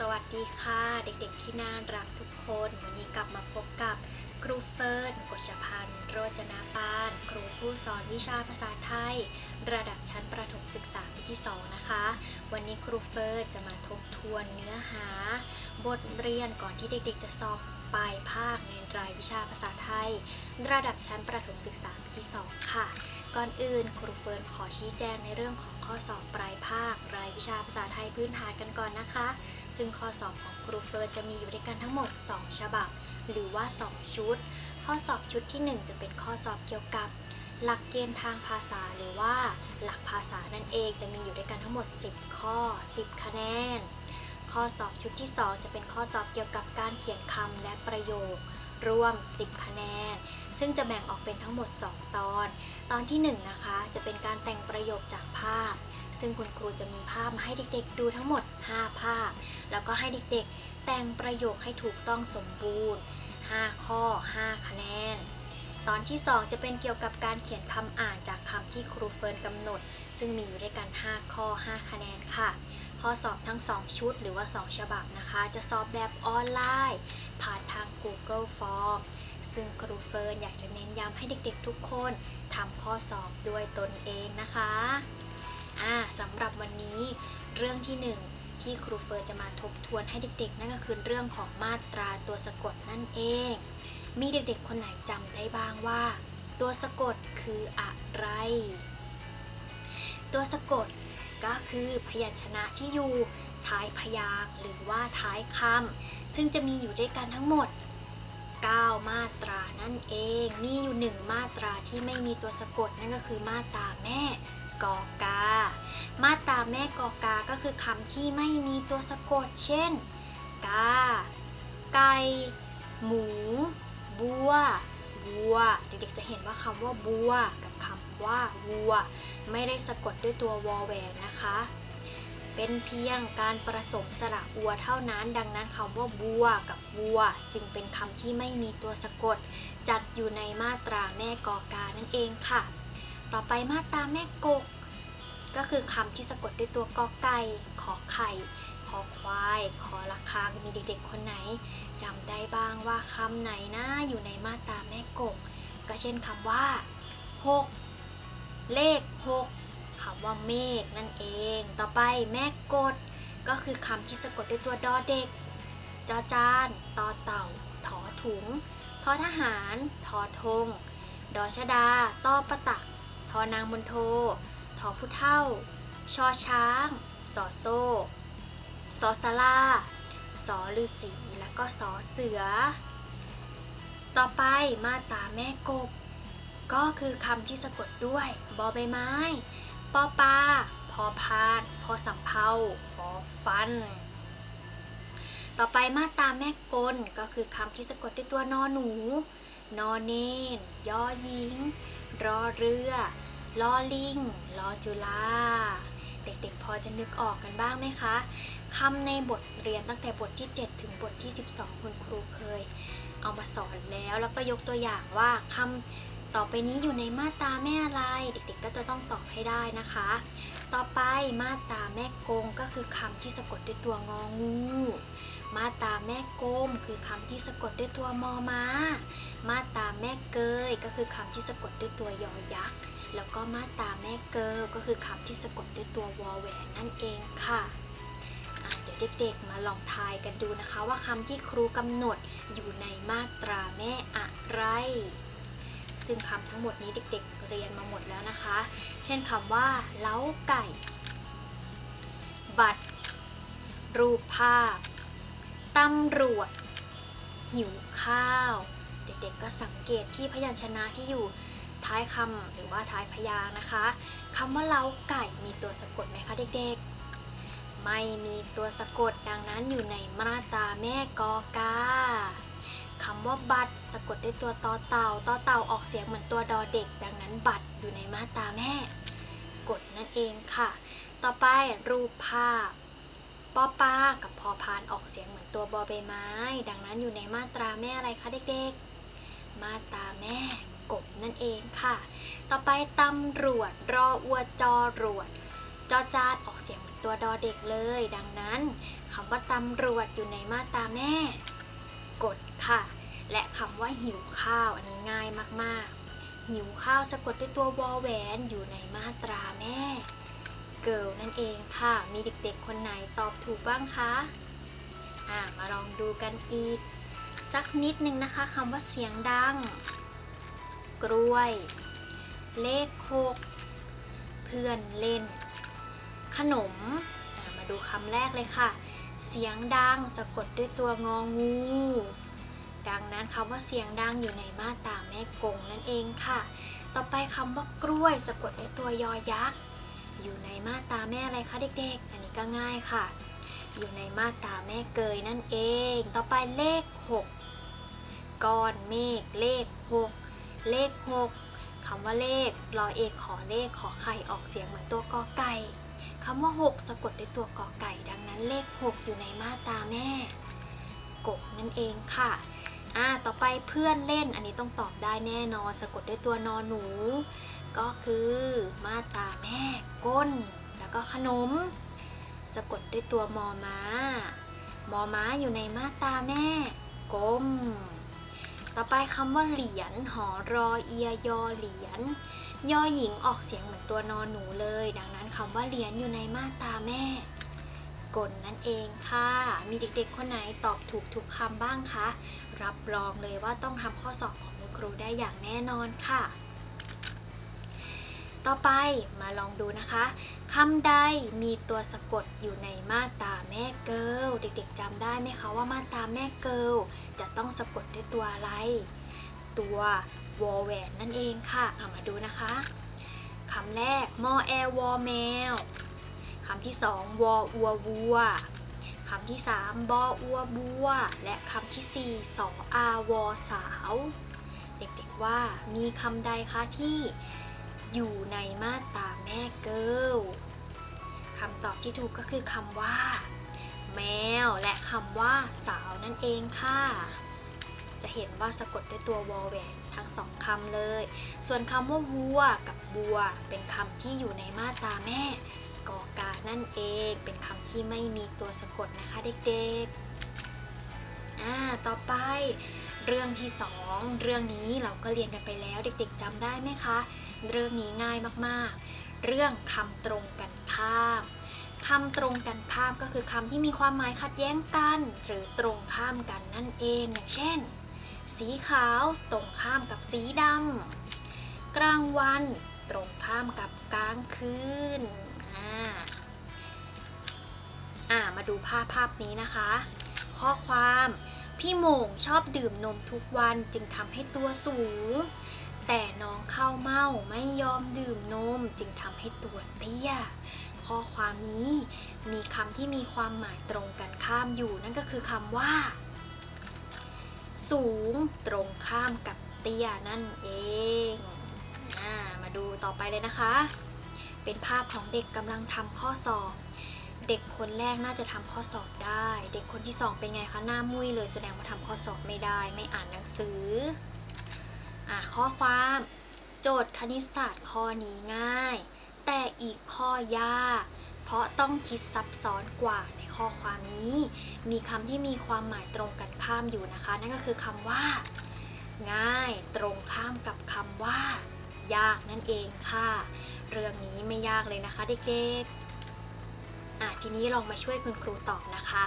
สวัสดีค่ะ เด็กๆที่น่ารักทุกคน วันนี้กลับมาพบกับครูเฟิร์นกฎชพันธ์โรจนาปาน ครูผู้สอนวิชาภาษาไทย ระดับชั้นประถมศึกษาปีที่ 2 นะคะ วันนี้ครูเฟิร์นจะมาทบทวนเนื้อหา บทเรียนก่อนที่เด็กๆ จะสอบปลายภาคในรายวิชาภาษาไทย ระดับชั้นประถมศึกษาปีที่ 2 ค่ะ ก่อนอื่นครูเฟิร์นขอชี้แจงในเรื่องของข้อสอบปลายภาค รายวิชาภาษาไทยพื้นฐานกันก่อนนะคะ ซึ่งข้อสอบของครูเฟิร์นจะมีอยู่ด้วยกันทั้งหมด 2 ฉบับ หรือว่า 2 ชุด ข้อสอบชุดที่ 1 จะเป็นข้อสอบเกี่ยวกับ หลักเกณฑ์ทางภาษาหรือว่า หลักภาษานั่นเองจะมีอยู่ด้วยกันทั้งหมด 10 ข้อ 10 คะแนน ข้อสอบชุดที่ 2 จะเป็นข้อสอบเกี่ยวกับการเขียนคำและประโยค รวม 10 คะแนน ซึ่งจะแบ่งออกเป็นทั้งหมด 2 ตอน ตอนที่ 1 นะคะ จะเป็นการแต่งประโยคจากภาพ ซึ่งคุณครูจะมีภาพมาให้เด็กๆ ดูทั้งหมด 5 ภาพ แล้วก็ให้เด็กๆ แต่งประโยคให้ถูกต้องสมบูรณ์ 5 ข้อ 5 คะแนน ตอนที่ 2 จะเป็นเกี่ยวกับการเขียนคำอ่านจากคำที่ครูเฟิร์นกำหนด ซึ่งมีอยู่ด้วยกัน 5 ข้อ 5 คะแนนค่ะ ข้อสอบทั้ง 2 ชุดหรือว่า 2 ฉบับนะคะ จะสอบแบบออนไลน์ ผ่านทาง Google Form ซึ่งครูเฟิร์นอยากจะเน้นย้ำให้เด็กๆ ทุกคนทำข้อสอบด้วยตนเองนะคะอ่าสำหรับวันนี้เรื่องที่หนึ่งที่ครูเฟิร์นจะมาทบทวนให้เด็กๆ นั่นก็คือเรื่องของมาตราตัวสะกดนั่นเอง มีเด็กๆ คนไหนจำได้บ้างว่า ตัวสะกดคืออะไร ตัวสะกดก็คือพยัญชนะที่อยู่ท้ายพยางค์หรือว่าท้ายคำซึ่งจะมีอยู่ด้วยกันทั้งหมด 9 มาตรานั่นเอง มีอยู่หนึ่งมาตราที่ไม่มีตัวสะกดนั่นก็คือมาตราแม่กอกา มาตราแม่กอกา ก็คือคำที่ไม่มีตัวสะกด เช่น กา ไก่ หมู บัววัว เด็กๆจะเห็นว่าคำว่าบัว กับคำว่าวัว ไม่ได้สะกดด้วยตัววอแหวนนะคะ เป็นเพียงการผสมสระอัวเท่านั้น ดังนั้นคำว่าบัว กับวัว จึงเป็นคำที่ไม่มีตัวสะกด จัดอยู่ในมาตราแม่กอกานั่นเองค่ะ ต่อไปมาตราแม่กก ก็คือคำที่สะกดด้วยตัวกอไก่ ขอไข่ อควาย ขอระฆังมีเด็กๆคนไหนจำได้บ้างว่าคำไหนนะอยู่ในมาตราแม่กก ก็เช่นคำว่าหกเลขหกคำว่าเมฆนั่นเอง ต่อไปแม่กด ก็คือคำที่สะกดด้วยตัวดอเด็ก จอจานตอเต่า ถอถุง ทอทหาร ทอธง ดอชดาต้อประตัก ทอนางมนโท ทอผู้เท่า ชอช้าง สอโซ่ สอสลาสอฤาษีแล้วก็สอเสือ ต่อไปมาตาแม่กบ ก็คือคำที่สะกดด้วยบอใบไม้ปอปลาพอพานพอสำเภาฟอฟัน ต่อไปมาตาแม่กลก็คือคำที่สะกดด้วยตัวนอหนู นอเนนยอหญิง รอเรือลอลิงลอจุฬา เด็กๆ พอจะนึกออกกันบ้างไหมคะคำในบทเรียนตั้งแต่บทที่ 7 ถึงบทที่ 12 คุณครูเคย เอามาสอนแล้ว แล้วก็ยกตัวอย่างว่าคำต่อไปนี้อยู่ในมาตราแม่อะไร เด็กๆ ก็จะต้องตอบให้ได้นะคะ ต่อไปมาตราแม่กงก็คือคำที่สะกดด้วยตัวงองู มาตราแม่กมคือคำที่สะกดด้วยตัวมอมามาตราแม่เกยก็คือคำที่สะกดด้วยตัวยอยักษ์ แล้วก็มาตราแม่เกิลก็คือคำที่สะกดด้วยตัววอแหวนนั่นเองค่ะอะเดี๋ยวเด็กๆมาลองทายกันดูนะคะว่าคำที่ครูกำหนดอยู่ในมาตราแม่อะไร ซึ่งคำทั้งหมดนี้เด็ก ๆ เรียนมาหมดแล้วนะคะ เช่นคำว่าเล้าไก่ บัตร รูปภาพตำรวจ หิวข้าว เด็กๆก็สังเกตที่พยัญชนะที่อยู่ ท้ายคำหรือว่าท้ายพยางนะคะคำว่าเล้าไก่มีตัวสะกดไหมคะเด็กๆ ไม่มีตัวสะกดดังนั้นอยู่ในมาตราแม่กอกาคำว่าบัตรสะกดด้วยตัวตอเต่าตอเต่าออกเสียงเหมือนตัวดอเด็ก ดังนั้นบัตรอยู่ในมาตราแม่กดนั่นเองค่ะ ต่อไปรูปภาพปอปากับพอพานออกเสียงเหมือนตัวบอใบไม้ ดังนั้นอยู่ในมาตราแม่อะไรคะเด็กๆ มาตราแม่ กบนั่นเองค่ะ ต่อไปตำรวจรออวจอรวดจอจานออกเสียงเหมือนตัวดอเด็กเลย ดังนั้นคำว่าตำรวจอยู่ในมาตราแม่ กดค่ะ และคำว่าหิวข้าวอันนี้ง่ายมากๆ หิวข้าวสะกดด้วยตัววอแหวนอยู่ในมาตราแม่ เกิลนั่นเองค่ะ มีเด็กๆคนไหนตอบถูกบ้างคะอ่ามาลองดูกันอีก สักนิดนึงนะคะคำว่าเสียงดัง กล้วย เลขหกเพื่อนเล่น ขนม มาดูคำแรกเลยค่ะ เสียงดังสะกดด้วยตัวงองู ดังนั้นคำว่าเสียงดังอยู่ในมาตราแม่กงนั่นเองค่ะ ต่อไปคำว่ากล้วยสะกดด้วยตัวยอยักษ์ อยู่ในมาตราแม่อะไรคะเด็กๆ อันนี้ก็ง่ายค่ะ อยู่ในมาตราแม่เกยนั่นเอง ต่อไปเลข 6ก้อนเมฆเลข 6 เลข 6คำว่าเลขรอเอกขอเลขขอไข่ออกเสียงเหมือนตัวกอไก่คำว่า 6 สะกดด้วยตัวกอไก่ ดังนั้นเลข 6 อยู่ในมาตาแม่ กบนั่นเองค่ะ อ่า ต่อไปเพื่อนเล่น อันนี้ต้องตอบได้แน่นอน สะกดด้วยตัวนอนหนู ก็คือมาตาแม่ ก้น แล้วก็ขนม สะกดด้วยตัวมอม้ามอม้าอยู่ในมาตาแม่ กลม ต่อไปคำว่าเหรียญหอรอเอียยอเหรียญยอหญิงออกเสียงเหมือนตัวนอนหนูเลย ดังนั้นคำว่าเหรียญอยู่ในมาตราแม่กลนั่นเองค่ะ มีเด็กๆ คนไหนตอบถูกทุกคำบ้างคะ รับรองเลยว่าต้องทำข้อสอบของคุณครูได้อย่างแน่นอนค่ะ ต่อไปมาลองดูนะคะคำใดมีตัวสะกดอยู่ในมาตราแม่เกิลเด็กๆจำได้ไหมคะว่ามาตราแม่เกิลจะต้องสะกดด้วยตัวอะไร ตัววอแหวนนั่นเองค่ะเอามาดูนะคะคำแรกมอแอวอแมวคำที่สองวออัววัวคำที่สามบออัวบัว และคำที่สี่สออาวอสาว เด็กๆว่ามีคำใดคะที่ อยู่ในมาตราแม่เกิลคำตอบที่ถูกก็คือคำว่า แมว และคำว่าสาวนั่นเองค่ะ จะเห็นว่าสะกดด้วยตัววอแหวนทั้งสองคำเลย ส่วนคำว่าวัวกับบัว เป็นคำที่อยู่ในมาตราแม่กอกานั่นเอง เป็นคำที่ไม่มีตัวสะกดนะคะเด็กๆ อ่า ต่อไปเรื่องที่สองเรื่องนี้เราก็เรียนกันไปแล้วเด็กๆจำได้ไหมคะ เรื่องนี้ง่ายมากๆ เรื่องคำตรงกันข้ามคำตรงกันข้ามก็คือคำที่มีความหมายขัดแย้งกัน หรือตรงข้ามกันนั่นเองอย่างเช่น สีขาวตรงข้ามกับสีดำกลางวันตรงข้ามกับกลางคืนอ่าอ่ามาดูภาพภาพนี้นะคะ ข้อความพี่โมงชอบดื่มนมทุกวันจึงทำให้ตัวสูง แต่น้องข้าวเม่าไม่ยอมดื่มนมจึงทำให้ตัวเตี้ย ข้อความนี้มีคำที่มีความหมายตรงกันข้ามอยู่นั่นก็คือคำว่า สูงตรงข้ามกับเตี้ยนั่นเองอมาดูต่อไปเลยนะคะ เป็นภาพของเด็กกำลังทำข้อสอบเด็กคนแรกน่าจะทำข้อสอบได้ เด็กคนที่สองเป็นไงคะ หน้ามุ้ยเลยแสดงว่าทำข้อสอบไม่ได้ ไม่อ่านหนังสือ อ่าข้อความ โจทย์คณิตศาสตร์ข้อนี้ง่าย แต่อีกข้อยาก เพราะต้องคิดซับซ้อนกว่าในข้อความนี้ มีคำที่มีความหมายตรงกันข้ามอยู่นะคะ นั่นก็คือคำว่า ง่ายตรงข้ามกับคำว่า ยากนั่นเองค่ะ เรื่องนี้ไม่ยากเลยนะคะเด็กๆอะทีนี้ลองมาช่วยคุณครูตอบนะคะ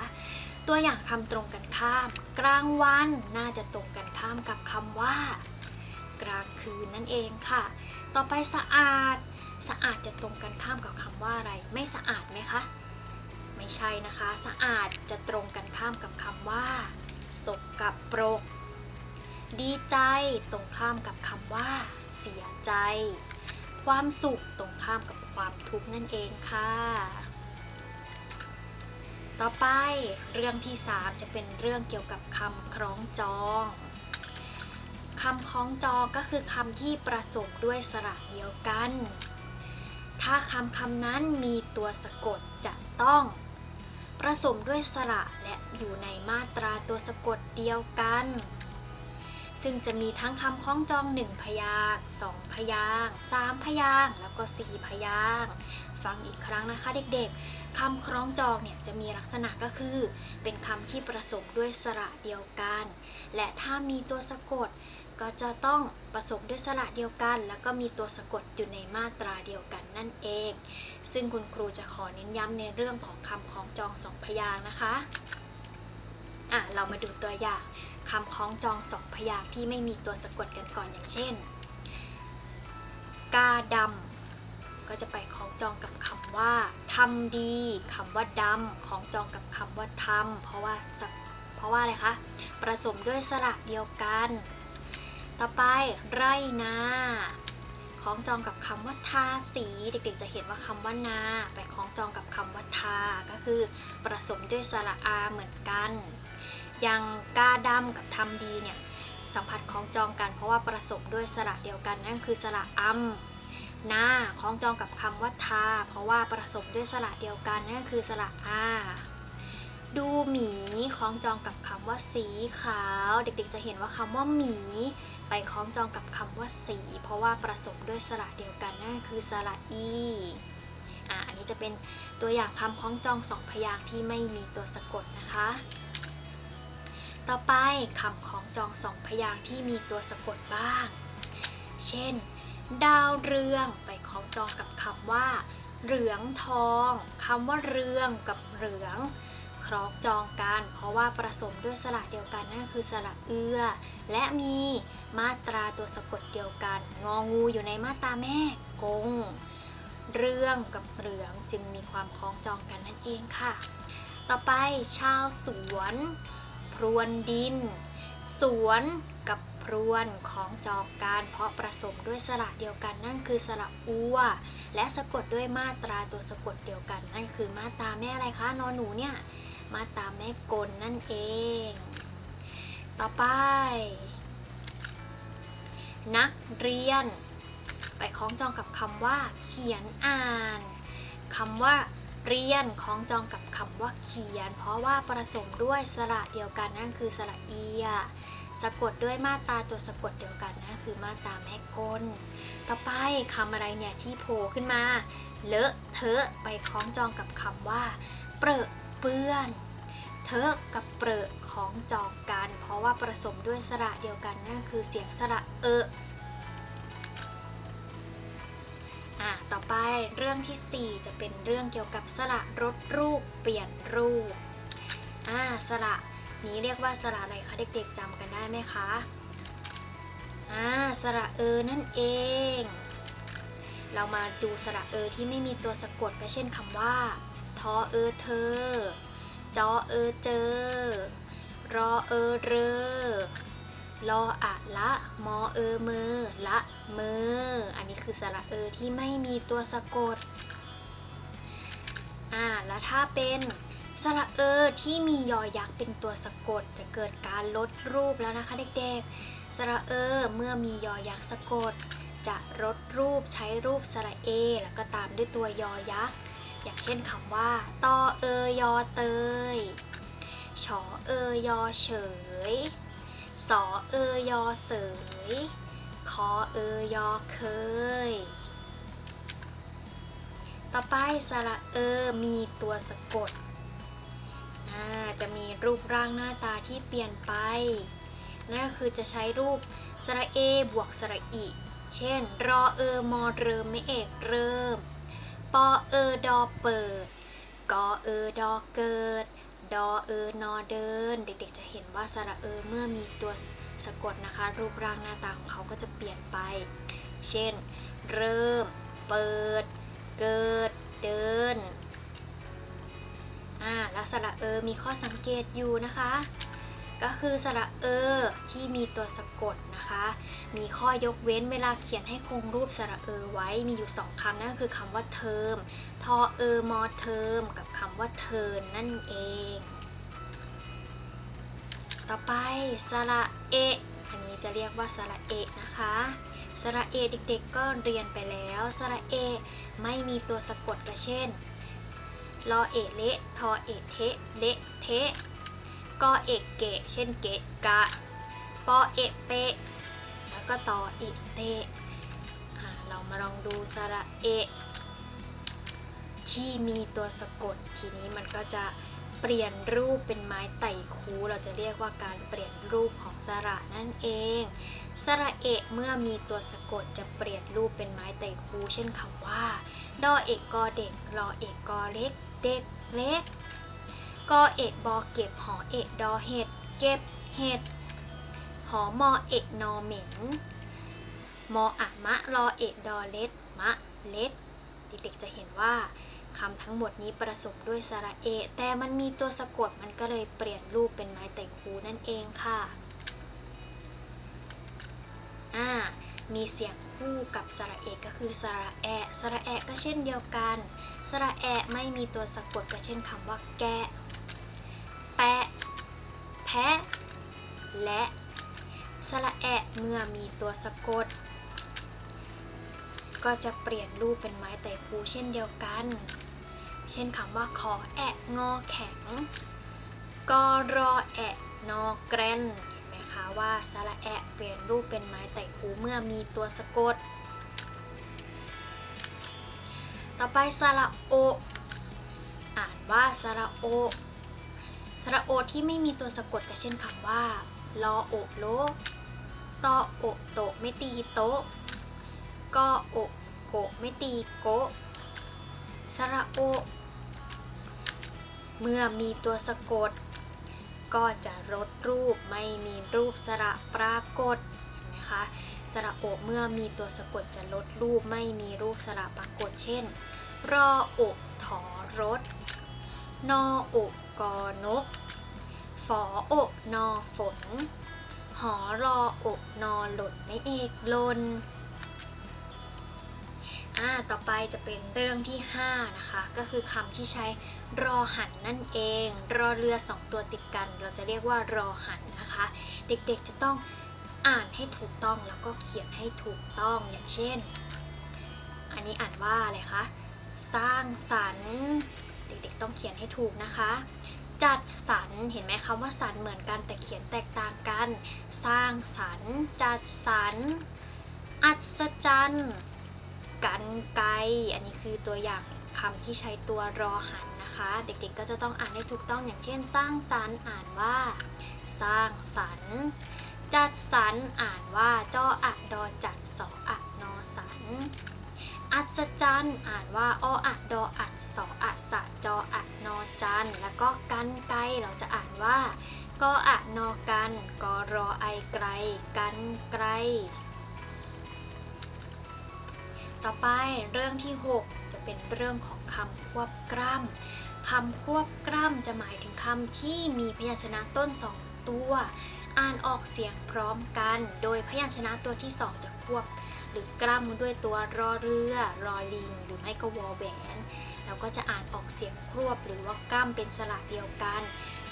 ตัวอย่างคำตรงกันข้าม กลางวันน่าจะตรงกันข้ามกับคำว่า กลางคืนนั่นเองค่ะ ต่อไปสะอาด สะอาดจะตรงกันข้ามกับคำว่าอะไร ไม่สะอาดไหมคะ ไม่ใช่นะคะ สะอาดจะตรงกันข้ามกับคำว่าสกกับปรก ดีใจตรงข้ามกับคำว่า เสียใจ ความสุขตรงข้ามกับความทุกข์นั่นเองค่ะ ต่อไปเรื่องที่ 3 จะเป็นเรื่องเกี่ยวกับคำคล้องจอง คำคล้องจองก็คือคำที่ประสมด้วยสระเดียวกัน ถ้าคำคำนั้นมีตัวสะกดจะต้อง ประสมด้วยสระและอยู่ในมาตราตัวสะกดเดียวกัน ซึ่งจะมีทั้งคำคล้องจองหนึ่งพยางค์สองพยางค์สามพยางค์แล้วก็สี่พยางค์ฟังอีกครั้งนะคะเด็กๆคำคล้องจองเนี่ยจะมีลักษณะก็คือ เป็นคำที่ประสมด้วยสระเดียวกัน และถ้ามีตัวสะกดก็จะต้องผสมด้วยสระเดียวกัน แล้วก็มีตัวสะกดอยู่ในมาตราเดียวกันนั่นเอง ซึ่งคุณครูจะขอเน้นย้ำในเรื่องของคำคล้องจองสองพยางค์นะคะ อะเรามาดูตัวอย่างคำคล้องจองสองพยางค์ที่ไม่มีตัวสะกดกันก่อนอย่างเช่น กาดำก็จะไปคล้องจองกับคำว่าทำดีคำว่าดำคล้องจองกับคำว่าทำเพราะว่าเพราะว่าอะไรคะประสมด้วยสระเดียวกัน ต่อไปไรนาคล้องจองกับคำว่าทาสี เด็กๆจะเห็นว่าคำว่านา ไปคล้องจองกับคำว่าทา ก็คือประสมด้วยสระอาเหมือนกัน ย่างกล้าดำกับทำดีเนี่ยสัมผัสคล้องจองกัน เพราะว่าประสมด้วยสระเดียวกันนั่นคือสระอัมนาคล้องจองกับคำว่าทา เพราะว่าประสมด้วยสระเดียวกันนั่นคือสระอาดูหมีคล้องจองกับคำว่าสีขาว เด็กๆจะเห็นว่าคำว่าหมี ไปคล้องจองกับคำว่าสี เพราะว่าประสมด้วยสระเดียวกันนั่นคือสระอีอ่าอันนี้จะเป็นตัวอย่างคำคล้องจองสองพยางค์ที่ไม่มีตัวสะกดนะคะ ต่อไปคำคล้องจองสองพยางค์ที่มีตัวสะกดบ้าง เช่น ดาวเรืองไปคล้องจองกับคำว่า เหลืองทองคำว่าเรืองกับเหลืองคล้องจองกัน เพราะว่าประสมด้วยสระเดียวกันนั่นคือสระเอื้อและมีมาตราตัวสะกดเดียวกัน งองูอยู่ในมาตราแม่กง เรื่องกับเหลืองจึงมีความคล้องจองกันนั่นเองค่ะ ต่อไปชาวสวน พรวนดิน สวนกับพรวนของจองกันเพราะประสมด้วยสระเดียวกันนั่นคือสระอัว และสะกดด้วยมาตราตัวสะกดเดียวกันนั่นคือมาตราแม่อะไรคะนอนหนูเนี่ยมาตราแม่กลนั่นเอง ต่อไป นักเรียน ไปคล้องจองกับคำว่า เขียนอ่านคำว่า เรียนคล้องจองกับคำว่าเขียน เพราะว่าประสมด้วยสระเดียวกันนั่นคือสระเอีย สะกดด้วยมาตราตัวสะกดเดียวกันนั่นคือมาตราแม่กลต่อไปคำอะไรเนี่ยที่โผล่ขึ้นมา เลอะเทอะไปคล้องจองกับคำว่า เปรอะเปื้อนเทอะกับเปรอะของจองกัน เพราะว่าประสมด้วยสระเดียวกันนั่นคือเสียงสระเอะ อะต่อไปเรื่องที่ 4 จะเป็นเรื่องเกี่ยวกับสระรดรูปเปลี่ยนรูปอ่าสระนี้เรียกว่าสระอะไรคะเด็กๆจำกันได้ไหมคะอ่าสระเออนั่นเอง เรามาดูสระเออที่ไม่มีตัวสะกดก็เช่นคำว่าทอเออเธอจอเออเจอรอเออเรอ ลออะละมอเออมือละมืออันนี้คือสระเออที่ไม่มีตัวสะกด อ่า แล้วถ้าเป็นสระเออที่มียอยักษ์เป็นตัวสะกด จะเกิดการลดรูปแล้วนะคะเด็กๆ สระเออเมื่อมียอยักษ์สะกด จะลดรูปใช้รูปสระเอ แล้วก็ตามด้วยตัวยอยักษ์ อย่างเช่นคำว่าตอเอยอเตยชอเอยอเฉย สอเอยอเสยคอเอยอเคย ต่อไปสระเออมีตัวสะกด จะมีรูปร่างหน้าตาที่เปลี่ยนไป นั่นก็คือจะใช้รูปสระเอบวกสระอิ เช่น รอเออมอเริมไม่เอกเริ่ม ปอเออดอเปิด กอเออดอเกิด ดอเออนอเดิน เด็กๆจะเห็นว่าสระเออเมื่อมีตัวสะกดนะคะ รูปร่างหน้าตาของเขาก็จะเปลี่ยนไป เช่น เริ่ม เปิด เกิด เดินอ่าแล้วสระเออมีข้อสังเกตอยู่นะคะ ก็คือสระเออที่มีตัวสะกดนะคะ มีข้อยกเว้นเวลาเขียนให้คงรูปสระเออไว้มีอยู่สองคำนั่นก็คือคำว่าเทอมทอเออมอเทอมกับคำว่าเทินนั่นเอง ต่อไปสระเออันนี้จะเรียกว่าสระเอนะคะสระเอเด็กๆก็เรียนไปแล้วสระเอไม่มีตัวสะกดก็เช่นรอเอเละทอเอเทะเละเทะ กอเอกเกะ เช่นเกะกะปอเอะเปะ แล้วก็ต่อเอกเตะเรามาลองดูสระเอะ ที่มีตัวสะกดทีนี้มันก็จะเปลี่ยนรูปเป็นไม้ไต่คูเราจะเรียกว่าการเปลี่ยนรูปของสระนั่นเองสระเอะเมื่อมีตัวสะกดจะเปลี่ยนรูปเป็นไม้ไต่คูเช่นคำว่า ดอเอกกอเด็กรอเอกกอเล็ก เด็กเล็ก กอเอกบอเก็บหอเอกดอเห็ด เก็บเห็ด หอมอเอกนอเหม็นมออะมะรอเอกดอเล็ดมะเล็ดเด็กๆจะเห็นว่าคำทั้งหมดนี้ประสมด้วยสระเอ แต่มันมีตัวสะกดมันก็เลยเปลี่ยนรูปเป็นไม้ไต่คูนั่นเองค่ะอ่ามีเสียงคู่กับสระเอก็คือสระแอสระแอก็เช่นเดียวกัน สระแอไม่มีตัวสะกดก็เช่นคำว่าแกะ แพะ และสระแอะเมื่อมีตัวสะกด ก็จะเปลี่ยนรูปเป็นไม้ไต่คูเช่นเดียวกัน เช่นคำว่าขอแอะงอแข็งกอรอแอะนอแกรนเห็นไหมคะว่าสระแอะเปลี่ยนรูปเป็นไม้ไต่คูเมื่อมีตัวสะกด ต่อไปสระโอ อ่านว่าสระโอ ระโอที่ไม่มีตัวสะกดก็เช่นคำว่าลอโอโลตอโอโตไม่ตีโตกอโอโกไม่ตีโกสระโอ เมื่อมีตัวสะกด ก็จะลดรูปไม่มีรูปสระปรากฏเห็นไหมคะสระโอเมื่อมีตัวสะกดจะลดรูปไม่มีรูปสระปรากฏ เช่นรออกถอรถนออ กอนก ฝออกนอฝน หอรออกนอหล่นไม่เอกลนอ่าต่อไปจะเป็นเรื่องที่ 5 นะคะ ก็คือคำที่ใช้รอหันนั่นเอง รอเรือสองตัวติดกัน เราจะเรียกว่ารอหันนะคะ เด็กๆจะต้องอ่านให้ถูกต้องแล้วก็เขียนให้ถูกต้องอย่างเช่น อันนี้อ่านว่าอะไรคะ สร้างสรรค์ เด็กๆต้องเขียนให้ถูกนะคะ จัดสรรเห็นไหมคำว่าสรรเหมือนกันแต่เขียนแตกต่างกัน สร้างสรรจัดสรรอัศจรรย์กันไกอันนี้คือตัวอย่างคำที่ใช้ตัวรอหันนะคะ เด็กๆก็จะต้องอ่านให้ถูกต้องอย่างเช่น สร้างสรรอ่านว่า สร้างสรรจัดสรรอ่านว่าจออะดอจัดสออะนอสัน อัศจรรย์อ่านว่าออะดออัดสออะสะจออะนอจันแล้วก็กันไกรเราจะอ่านว่ากออะนอกันกอรอไอไกรกันไกรต่อไปเรื่องที่ 6 จะเป็นเรื่องของคำควบกล้ำคำควบกล้ำจะหมายถึงคำที่มีพยัญชนะต้น2ตัว อ่านออกเสียงพร้อมกัน โดยพยัญชนะตัวที่2จะควบ รือกล้ำด้วยตัวรอเรือ รอลิง หรือไม่ก็วอแหวน แล้วก็จะอ่านออกเสียงควบหรือว่ากล้ำเป็นสระเดียวกัน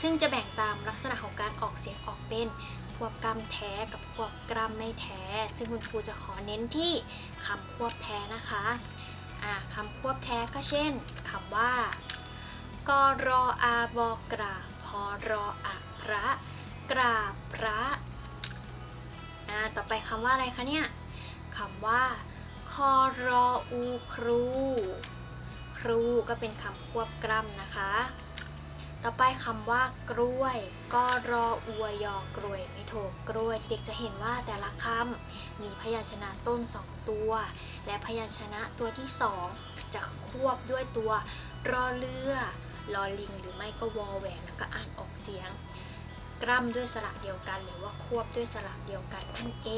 ซึ่งจะแบ่งตามลักษณะของการออกเสียงออกเป็นควบกล้ำแท้กับควบกล้ำไม่แท้ ซึ่งคุณครูจะขอเน้นที่คำควบแท้นะคะคำควบแท้ก็เช่นคำว่ากรออาบอกราพอรออะพระ กราพระ อ่า ต่อไปคำว่าอะไรคะเนี่ย คำว่าคอรออูครู ครูก็เป็นคำควบกล้ำนะคะ ต่อไปคำว่ากล้วย ก็รออวยอกล้วยไม่โทกล้วยเด็กจะเห็นว่าแต่ละคำมีพยัญชนะต้น2ตัว และพยัญชนะตัวที่2จะควบด้วยตัวรอเรือรอลิงหรือไม่ก็วอแหวนแล้วก็อ่านออกเสียง กล้ำด้วยสระเดียวกัน หรือว่าควบด้วยสระเดียวกันนั่นเอ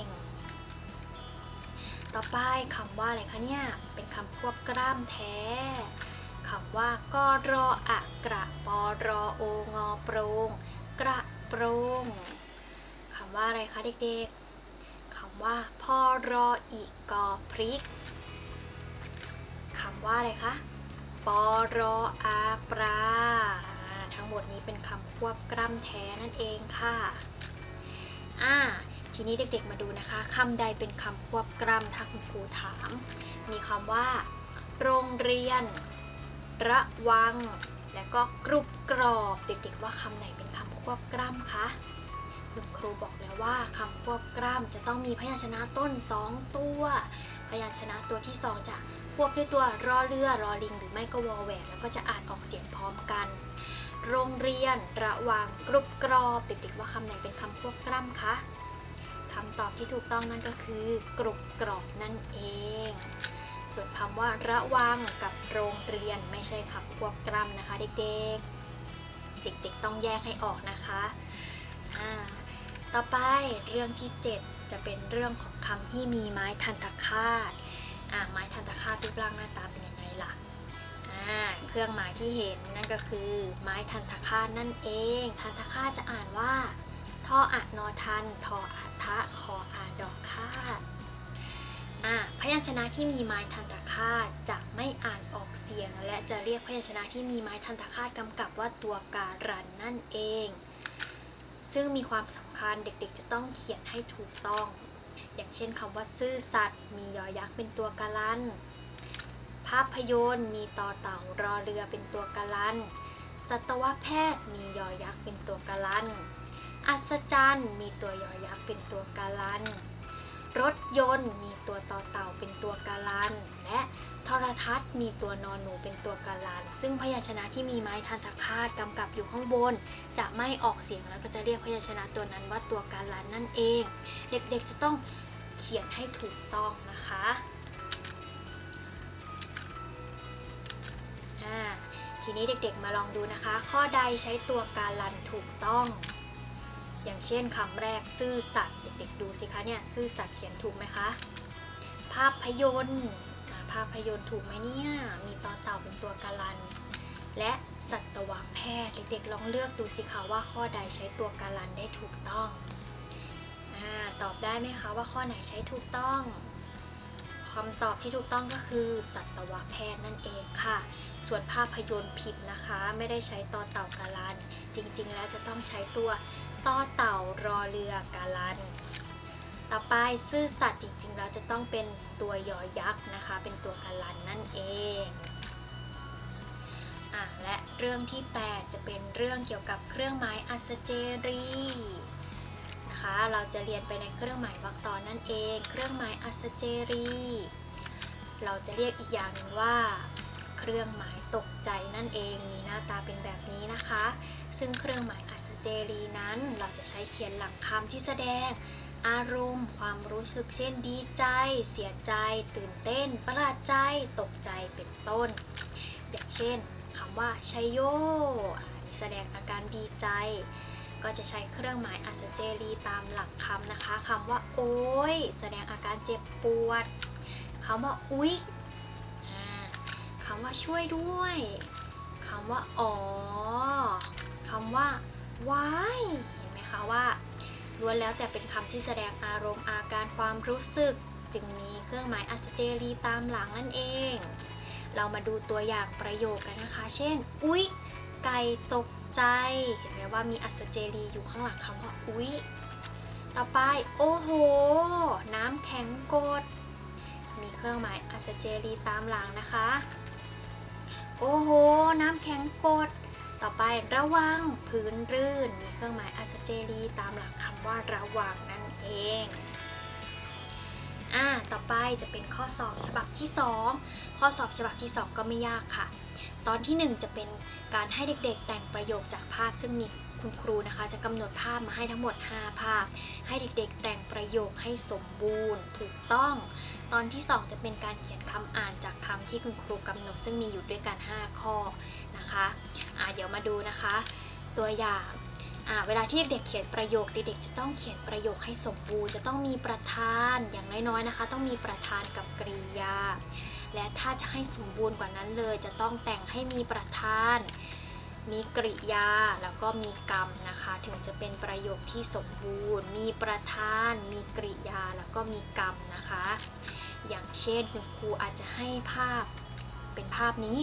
ง ต่อไปคำว่าอะไรคะเนี่ย เป็นคำควบกล้ำแท้คำว่ากอรออะกระปอรอโองอโปรง กระโปรงคำว่าอะไรคะเด็กๆคำว่าพอรออีกอพริกคำว่าอะไรคะปอรออาปลาอ่าทั้งหมดนี้เป็นคำควบกล้ำแท้นั่นเองค่ะ อ่า ทีนี้เด็กๆมาดูนะคะคำใดเป็นคำควบกล้ำถ้าคุณครูถาม มีคำว่า โรงเรียน ระวัง และก็กรุบกรอบ เด็กๆว่าคำไหนเป็นคำควบกล้ำคะคุณครูบอกแล้วว่าคำควบกล้ำจะต้องมีพยัญชนะต้น 2 ตัว พยัญชนะตัวที่สองจะควบด้วยตัวรอเรือรอลิง หรือไม่ก็วอแหวนแล้วก็จะอ่านออกเสียงพร้อมกัน โรงเรียนระวังกรุบกรอบเด็กๆว่าคำไหนเป็นคำควบกล้ำคะ คำตอบที่ถูกต้องนั่นก็คือกรุบกรอบนั่นเอง ส่วนคำว่าระวังกับโรงเรียนไม่ใช่คำควบกล้ำนะคะ เด็กๆ เด็กๆต้องแยกให้ออกนะคะต่อไปเรื่องที่ 7 จะเป็นเรื่องของคำที่มีไม้ทันตคาตไม้ทันตคาตรูปร่างหน้าตาเป็นยังไงล่ะเครื่องหมายที่เห็นนั่นก็คือ ไม้ทันตคาตนั่นเอง ทันตคาตจะอ่านว่าทออะนอทันทออาทะคออาดอกคาตอะพยัญชนะที่มีไม้ทันตคาตจะไม่อ่านออกเสียง และจะเรียกพยัญชนะที่มีไม้ทันตคาตกำกับว่าตัวการันนั่นเอง ซึ่งมีความสำคัญเด็กๆ จะต้องเขียนให้ถูกต้อง อย่างเช่นคำว่าซื่อสัตย์มียอยักษ์เป็นตัวการันภาพยนตร์มีต่อเต่ารอเรือเป็นตัวการันสัตวแพทย์มียอยักษ์เป็นตัวการัน อัศจรรย์มีตัวยอยักษ์เป็นตัวการัน รถยนต์มีตัวต่อเต่าเป็นตัวการัน และโทรทัศน์มีตัวนอนหนูเป็นตัวการัน ซึ่งพยัญชนะที่มีไม้ทันตคาตกำกับอยู่ข้างบน จะไม่ออกเสียงแล้วก็จะเรียกพยัญชนะตัวนั้นว่าตัวการันนั่นเอง เด็กๆจะต้องเขียนให้ถูกต้องนะคะทีนี้เด็กๆมาลองดูนะคะ ข้อใดใช้ตัวการันถูกต้อง อย่างเช่นคำแรกซื่อสัตย์เด็กๆดูสิคะเนี่ยซื่อสัตย์เขียนถูกไหมคะ ภาพยนตร์ภาพยนตร์ถูกไหมเนี่ยมีต่อเต่าเป็นตัวการัน และสัตวแพทย์เด็กๆลองเลือกดูสิคะว่าข้อใดใช้ตัวการันได้ถูกต้องอตอบได้ไหมคะว่าข้อไหนใช้ถูกต้อง คำตอบที่ถูกต้องก็คือสัตวแพทย์นั่นเองค่ะ ส่วนภาพยนตร์ผิดนะคะ ไม่ได้ใช้ต่อเต่าการัน จริงๆ แล้วจะต้องใช้ตัวต่อเต่ารอเรือการัน ต่อไปซื่อสัตย์จริงๆ แล้วจะต้องเป็นตัวยอยักษ์นะคะ เป็นตัวการันนั่นเองอะและเรื่องที่ 8 จะเป็นเรื่องเกี่ยวกับเครื่องหมายอัศเจรีนะคะ เราจะเรียนไปในเครื่องหมายวรรคตอนนั่นเอง เครื่องหมายอัศเจรี เราจะเรียกอีกอย่างหนึ่งว่า เครื่องหมายตกใจนั่นเอง มีหน้าตาเป็นแบบนี้นะคะ ซึ่งเครื่องหมายอัศเจรีนั้น เราจะใช้เขียนหลังคำที่แสดง อารมณ์ ความรู้สึกเช่นดีใจ เสียใจ ตื่นเต้น ประหลาดใจ ตกใจ เป็นต้น อย่างเช่นคำว่าชัยโยแสดงอาการดีใจ ก็จะใช้เครื่องหมายอัศเจรีตามหลักคำนะคะคำว่า โอ้ย แสดงอาการเจ็บปวดคำว่าอุ๊ยคำว่าช่วยด้วยคำว่า อ๋อคำว่าว้ายเห็นไหมคะว่าล้วนแล้วแต่เป็นคำที่แสดงอารมณ์อาการความรู้สึก จึงมีเครื่องหมายอัศเจรีตามหลังนั่นเอง เรามาดูตัวอย่างประโยคกันนะคะ เช่น อุ๊ย ไก่ตกใจ เห็นไหมว่ามีอัศเจรีอยู่ข้างหลังคำว่าอุ๊ย ต่อไป โอ้โห น้ำแข็งกด มีเครื่องหมายอัศเจรีตามหลังนะคะ โอ้โห น้ำแข็งกด ต่อไประวังพื้นรื่น มีเครื่องหมายอัศเจรีตามหลังคำว่าระวังนั่นเองอ่าต่อไปจะเป็นข้อสอบฉบับที่ 2 ข้อสอบฉบับที่ 2 ก็ไม่ยากค่ะ ตอนที่ 1 จะเป็น การให้เด็กๆ แต่งประโยคจากภาพซึ่งมีคุณครูนะคะ จะกำหนดภาพมาให้ทั้งหมด 5 ภาพ ให้เด็กๆ แต่งประโยคให้สมบูรณ์ ถูกต้อง ตอนที่ 2 จะเป็นการเขียนคำอ่านจากคำที่คุณครูกำหนดซึ่งมีอยู่ด้วยกัน 5 ข้อนะคะอ่าเดี๋ยวมาดูนะคะ ตัวอย่าง เวลาที่เด็กเขียนประโยคเด็กๆจะต้องเขียนประโยคให้สมบูรณ์ จะต้องมีประธานอย่างน้อยๆนะคะ ต้องมีประธานกับกริยา และถ้าจะให้สมบูรณ์กว่านั้นเลย จะต้องแต่งให้มีประธาน มีกริยาแล้วก็มีกรรมนะคะ ถึงจะเป็นประโยคที่สมบูรณ์ มีประธาน มีกริยาแล้วก็มีกรรมนะคะ อย่างเช่นคุณครูอาจจะให้ภาพเป็นภาพนี้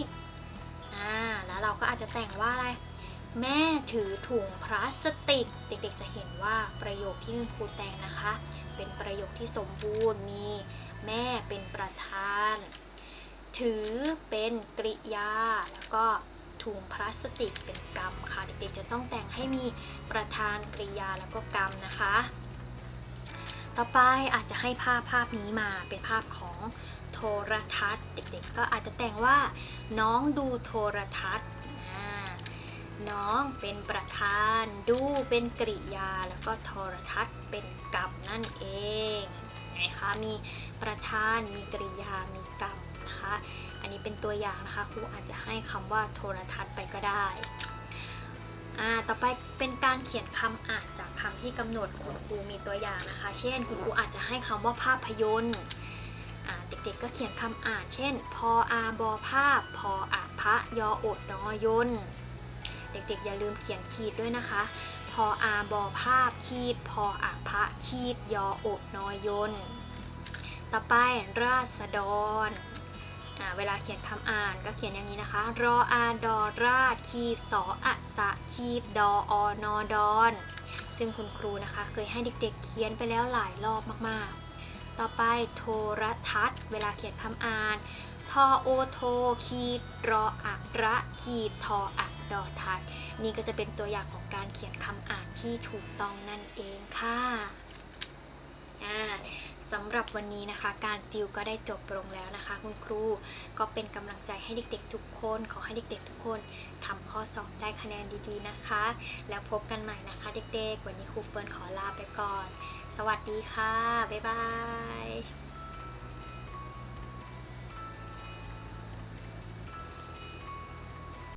อ่าแล้วเราก็อาจจะแต่งว่าอะไร แม่ถือถุงพลาสติก เด็กๆจะเห็นว่าประโยคที่คุณครูแต่งนะคะ เป็นประโยคที่สมบูรณ์มีแม่เป็นประธาน ถือเป็นกริยา แล้วก็ถุงพลาสติกเป็นกรรมค่ะ เด็กๆจะต้องแต่งให้มีประธานกริยาแล้วก็กรรมนะคะ ต่อไปอาจจะให้ภาพภาพนี้มาเป็นภาพของโทรทัศน์ เด็กๆ ก็อาจจะแต่งว่าน้องดูโทรทัศน์ น้องเป็นประธาน ดูเป็นกริยา แล้วก็โทรทัศน์เป็นกรรมนั่นเองไงคะมีประธานมีกริยามีกรรมนะคะ อันนี้เป็นตัวอย่างนะคะครูอาจจะให้คำว่าโทรทัศน์ไปก็ได้อ่าต่อไปเป็นการเขียนคำอ่านจากคำที่กำหนดคุณครูมีตัวอย่างนะคะ เช่น คุณครูอาจจะให้คำว่าภาพยนตร์เด็กๆก็เขียนคำอ่าน เช่น พออาบอภาพ พออาพระยออดนอยนต์ เด็กๆ อย่าลืมเขียนขีดด้วยนะคะ พออาบอภาพขีด พออาพระขีด ยออดนอยนต์ต่อไปราษฎรเวลาเขียนคำอ่านก็เขียนอย่างนี้นะคะ รออาดอราดคีสออะสะคีดออนอดอนซึ่งคุณครูนะคะเคยให้เด็กๆเขียนไปแล้วหลายรอบมากๆ ต่อไปโทรทัศน์ เวลาเขียนคำอ่าน ทอโอโทคีดรออะระคีดทออะดอทัศน์นี่ก็จะเป็นตัวอย่างของการเขียนคำอ่านที่ถูกต้องนั่นเองค่ะสำหรับวันนี้นะคะ การติวก็ได้จบลงแล้วนะคะ คุณครูก็เป็นกำลังใจให้เด็กๆทุกคน ขอให้เด็กๆทุกคนทำข้อสอบได้คะแนนดีๆนะคะ แล้วพบกันใหม่นะคะ เด็กๆ วันนี้ครูเฟิร์นขอลาไปก่อน สวัสดีค่ะ บ๊ายบาย